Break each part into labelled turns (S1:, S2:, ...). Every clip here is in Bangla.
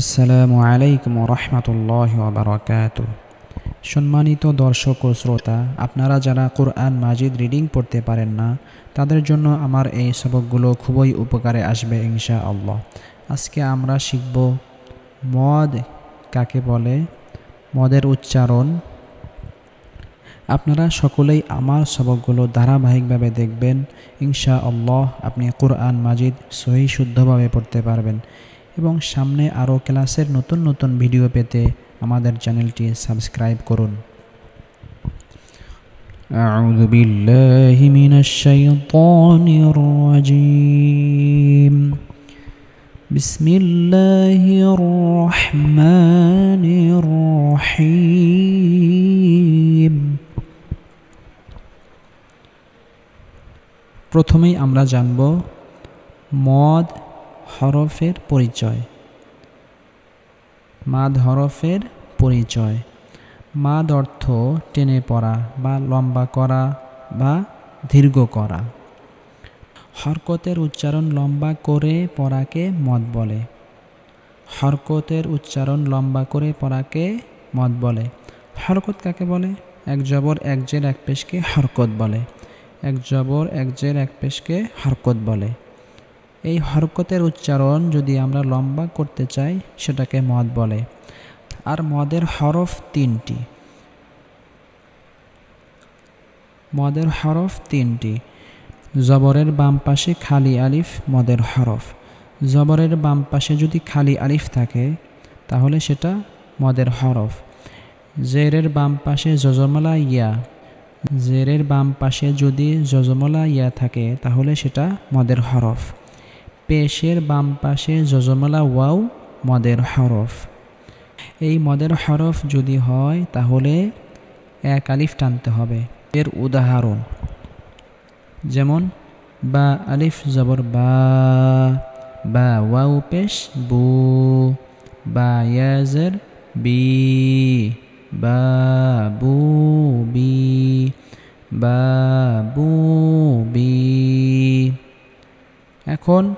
S1: আসসালামু আলাইকুম রহমতুল্লাহ বারকাত সম্মানিত দর্শক ও শ্রোতা, আপনারা যারা কোরআন মাজিদ রিডিং পড়তে পারেন না, তাদের জন্য আমার এই সবকগুলো খুবই উপকারে আসবে ইনশা আল্লাহ আজকে আমরা শিখব মদ কাকে বলে, মদের উচ্চারণ। আপনারা সকলেই আমার সবকগুলো ধারাবাহিকভাবে দেখবেন ইনশা আল্লাহ আপনি কোরআন মাজিদ সহি শুদ্ধভাবে পড়তে পারবেন। এবং সামনে আরও ক্লাসের নতুন নতুন ভিডিও পেতে আমাদের চ্যানেলটি সাবস্ক্রাইব করুন أعوذ بالله من الشيطان الرجيم بسم الله الرحمن الرحيم প্রথমেই আমরা জানব মদ হরফের পরিচয়। মাদ হরফের পরিচয়। মাদ অর্থ টেনে পড়া বা লম্বা করা বা দীর্ঘ করা। হরকতের উচ্চারণ লম্বা করে পড়াকে মদ বলে। হরকতের উচ্চারণ লম্বা করে পড়াকে মদ বলে। হরকত কাকে বলে? এক জবর, এক জের, এক পেশকে হরকত বলে। এক জবর, এক জের, এক পেশকে হরকত বলে। এই হরকতের উচ্চারণ যদি আমরা লম্বা করতে চাই, সেটাকে মদ বলে। আর মদের হরফ তিনটি। মদের হরফ তিনটি। জবরের বাম পাশে খালি আলিফ, মদের হরফ। জবরের বাম পাশে যদি খালি আলিফ থাকে, তাহলে সেটা মদের হরফ। জেরের বাম পাশে যজমলা ইয়া। জেরের বাম পাশে যদি যজমলা ইয়া থাকে, তাহলে সেটা মদের হরফ। পেশের বাম পাশে যজমলা ওয়াও, মদের হরফ। এই মদের হরফ যদি হয়, তাহলে এক আলিফ টানতে হবে। এর উদাহরণ, যেমন, বা আলিফ জবর বা বা ওয়াও পেশ বু, বা ইয়াজের বি, বা বু বি, বা বু বি। এখন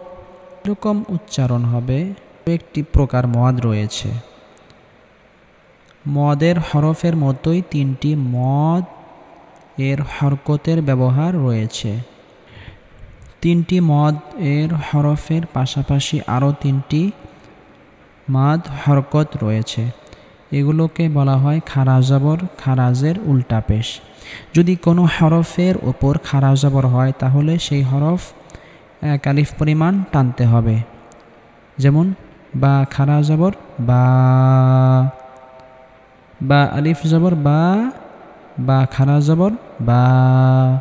S1: এরকম উচ্চারণ হবে। একটি প্রকার মদ রয়েছে। মদের হরফের মতোই তিনটি মদ এর হরকতের ব্যবহার রয়েছে। তিনটি মদ এর হরফের পাশাপাশি আরও তিনটি মাদ হরকত রয়েছে। এগুলোকে বলা হয় খারাজবর, খারাজের উল্টা পেশ যদি কোনো হরফের ওপর খারাজবর হয়, তাহলে সেই হরফ এক আলিফ পরিমাণ টানতে হবে। যেমন, বা খারা জবর, বা বা আলিফ জবর, বা বা খারা জবর, বা।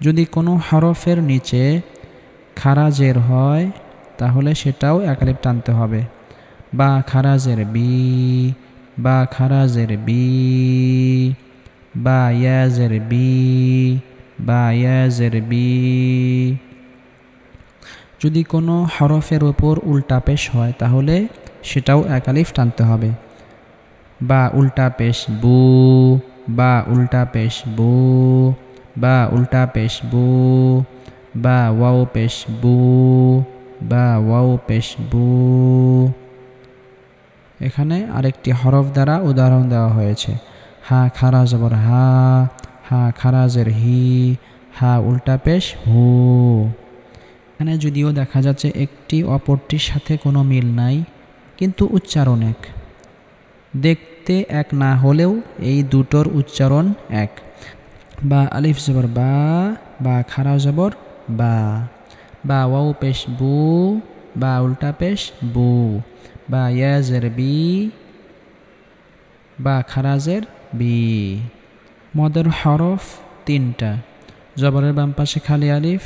S1: যদি কোনো হরফের নিচে খারাজের হয়, তাহলে সেটাও এক আলিফ টানতে হবে। বা খারাজের বি, বা খারাজের বি, বা ইয়াজের বি বা ইয়াজের বি। যদি কোনো হরফের ওপর উল্টা পেশ হয়, তাহলে সেটাও একালিফ টানতে হবে। বা উল্টা পেশ বু, বা উল্টা পেশ বু, বা উল্টা পেশ বু, বা ওয়াও পেশ বু, বা ওয়াও পেশ বু। এখানে আরেকটি হরফ দ্বারা উদাহরণ দেওয়া হয়েছে। হা, খারা, জবর হা হা খারাজের হি, হা উল্টা পেশ, হু। এখানে যদিও দেখা যাচ্ছে একটি অপরটির সাথে কোনো মিল নাই, কিন্তু উচ্চারণ এক। দেখতে এক না হলেও এই দুটোর উচ্চারণ এক। বা আলিফ জবর বা বা খারা জবর বা। বা ওয়াও পেশ বু, বা উল্টা পেশ বু। বা ইয়াজের বি, বা খারাজের বি। মদের হরফ তিনটা। জবরের বাম পাশে খালি আলিফ,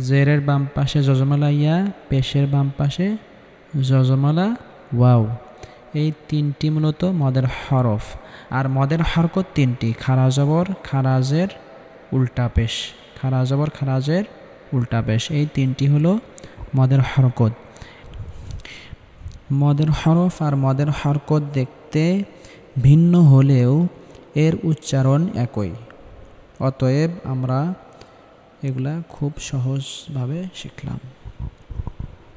S1: জেরের বাম পাশে যজমালা ইয়া, পেশের বাম পাশে যজমালা ওয়াও। এই তিনটি মূলত মদের হরফ। আর মদের হরকত তিনটি, খারা জবর খারাজের উল্টা পেশ। খারা জবর খারাজের উল্টা পেশ। এই তিনটি হলো মদের হরকত। মদের হরফ আর মদের হরকত দেখতে ভিন্ন হলেও এর উচ্চারণ একই। অতএব আমরা এগুলা খুব সহজভাবে শিখলাম।